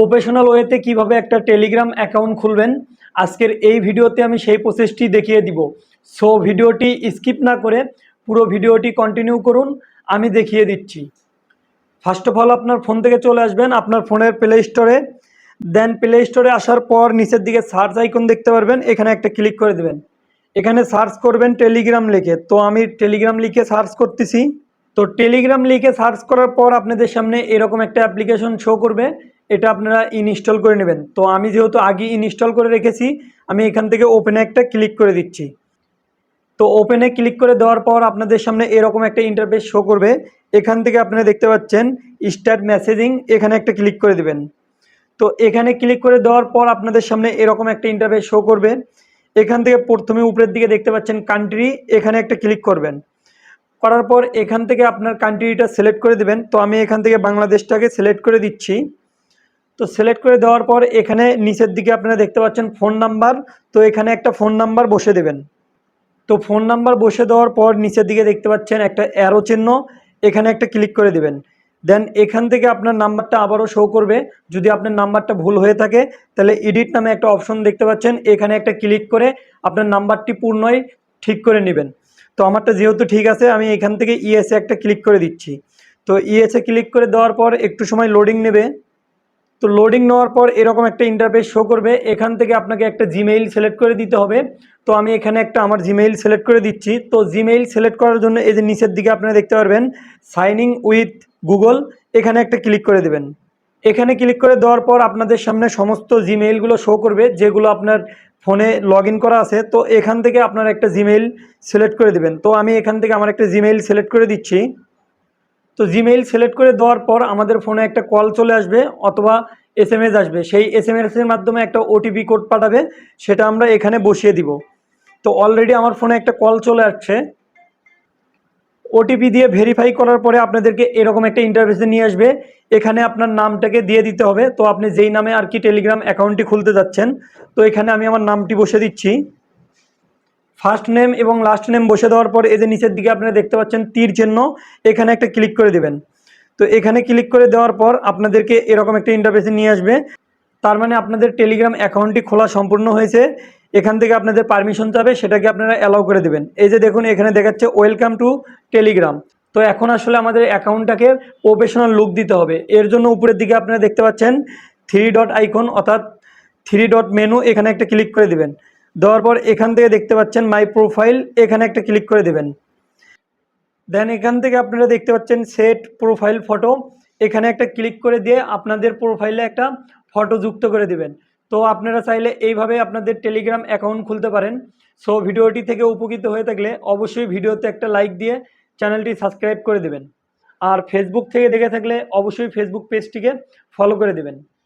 Professional ওয়েতে কীভাবে একটা টেলিগ্রাম অ্যাকাউন্ট খুলবেন, আজকের এই ভিডিওতে আমি সেই প্রসেসটি দেখিয়ে দিব। সো ভিডিওটি স্কিপ না করে পুরো ভিডিওটি কন্টিনিউ করুন, আমি দেখিয়ে দিচ্ছি। ফার্স্ট অফ অল আপনার ফোন থেকে চলে আসবেন, আপনার ফোনের প্লে স্টোরে দেন প্লে স্টোরে আসার পর নিচের দিকে সার্চ আইকন দেখতে পারবেন, এখানে একটা ক্লিক করে দেবেন। এখানে সার্চ করবেন টেলিগ্রাম লিখে। তো আমি টেলিগ্রাম লিখে সার্চ করতেছি। তো টেলিগ্রাম লিখে সার্চ করার পর আপনাদের সামনে এরকম একটা অ্যাপ্লিকেশন শো করবে। এটা আপনারা ইনস্টল করে নেবেন। তো আমি যেহেতু আগে ইনস্টল করে রেখেছি, আমি এখান থেকে ওপেনে একটা ক্লিক করে দিচ্ছি। তো ওপেনে ক্লিক করে দেওয়ার পর আপনাদের সামনে এরকম একটা ইন্টারফেস শো করবে। এখান থেকে আপনারা দেখতে পাচ্ছেন স্টার্ট মেসেজিং এখানে একটা ক্লিক করে দেবেন। তো এখানে ক্লিক করে দেওয়ার পর আপনাদের সামনে এরকম একটা ইন্টারফেস শো করবে। এখান থেকে প্রথমে উপরের দিকে দেখতে পাচ্ছেন কান্ট্রি এখানে একটা ক্লিক করবেন। করার পর এখান থেকে আপনার কান্ট্রিটা সিলেক্ট করে দেবেন। তো আমি এখান থেকে বাংলাদেশটাকে সিলেক্ট করে দিচ্ছি। তো সিলেক্ট করে দেওয়ার পর এখানে নিচের দিকে আপনারা দেখতে পাচ্ছেন ফোন নাম্বার তো এখানে একটা ফোন নাম্বার বসে দেবেন। তো ফোন নাম্বার বসে দেওয়ার পর নিচের দিকে দেখতে পাচ্ছেন একটা অ্যারো চিহ্ন, এখানে একটা ক্লিক করে দেবেন। দেন এখান থেকে আপনার নাম্বারটা আবারও শো করবে। যদি আপনার নাম্বারটা ভুল হয়ে থাকে, তাহলে এডিট নামে একটা অপশন দেখতে পাচ্ছেন, এখানে একটা ক্লিক করে আপনার নাম্বারটি পূর্ণই ঠিক করে নেবেন। তো আমারটা যেহেতু ঠিক আছে, আমি এখান থেকে ইএসএ একটা ক্লিক করে দিচ্ছি। তো ইএসএ ক্লিক করে দেওয়ার পর একটু সময় লোডিং নেবে। তো লোডিং নেওয়ার পর এরকম একটা ইন্টারফেস শো করবে। এখান থেকে আপনাকে একটা জিমেইল সিলেক্ট করে দিতে হবে। তো আমি এখানে একটা আমার জিমেইল সিলেক্ট করে দিচ্ছি। তো জিমেইল সিলেক্ট করার জন্য এই যে নিচের দিকে আপনারা দেখতে পারবেন সাইনিং উইথ গুগল এখানে একটা ক্লিক করে দেবেন। এখানে ক্লিক করে দেওয়ার পর আপনাদের সামনে সমস্ত জিমেইলগুলো শো করবে, যেগুলো আপনার ফোনে লগ করা আছে। তো এখান থেকে আপনার একটা জিমেইল সিলেক্ট করে দেবেন। তো আমি এখান থেকে আমার একটা জিমেইল সিলেক্ট করে দিচ্ছি। তো জিমেইল সিলেক্ট করে দেওয়ার পর আমাদের ফোনে একটা কল চলে আসবে অথবা এস এম এস আসবে। সেই এস এম এসের মাধ্যমে একটা ওটিপি কোড পাঠাবে, সেটা আমরা এখানে বসিয়ে দিব। তো অলরেডি আমার ফোনে একটা কল চলে আসছে। ওটিপি দিয়ে ভেরিফাই করার পরে আপনাদেরকে এরকম একটা ইন্টারভেসে নিয়ে আসবে। এখানে আপনার নামটাকে দিয়ে দিতে হবে। তো আপনি যেই নামে আর কি টেলিগ্রাম অ্যাকাউন্টটি খুলতে যাচ্ছেন, তো এখানে আমি আমার নামটি বসে দিচ্ছি। ফার্স্ট নেম এবং লাস্ট নেম বসে দেওয়ার পর এই যে নিচের দিকে আপনারা দেখতে পাচ্ছেন তীর চিহ্ন, এখানে একটা ক্লিক করে দেবেন। তো এখানে ক্লিক করে দেওয়ার পর আপনাদেরকে এরকম একটা ইন্টারফেসে নিয়ে আসবে। তার মানে আপনাদের টেলিগ্রাম অ্যাকাউন্টটি খোলা সম্পূর্ণ হয়েছে। এখান থেকে আপনাদের পারমিশন চাবে, সেটাকে আপনারা অ্যালাউ করে দেবেন। এই যে দেখুন, এখানে দেখাচ্ছে ওয়েলকাম টু টেলিগ্রাম তো এখন আসলে আমাদের অ্যাকাউন্টটাকে প্রফেশনাল লুক দিতে হবে। এর জন্য উপরের দিকে আপনারা দেখতে পাচ্ছেন থ্রি ডট আইকন অর্থাৎ থ্রি ডট মেনু এখানে একটা ক্লিক করে দিবেন। দেওয়ার পর এখান থেকে দেখতে পাচ্ছেন মাই প্রোফাইল এখানে একটা ক্লিক করে দেবেন। দেন এখান থেকে আপনারা দেখতে পাচ্ছেন সেট প্রোফাইল ফটো এখানে একটা ক্লিক করে দিয়ে আপনাদের প্রোফাইলে একটা ফটো যুক্ত করে দেবেন। তো আপনারা চাইলে এইভাবে আপনাদের টেলিগ্রাম অ্যাকাউন্ট খুলতে পারেন। সো ভিডিওটি থেকে উপকৃত হয়ে থাকলে অবশ্যই ভিডিওতে একটা লাইক দিয়ে চ্যানেলটি সাবস্ক্রাইব করে দেবেন। আর ফেসবুক থেকে দেখে থাকলে অবশ্যই ফেসবুক পেজটিকে ফলো করে দেবেন।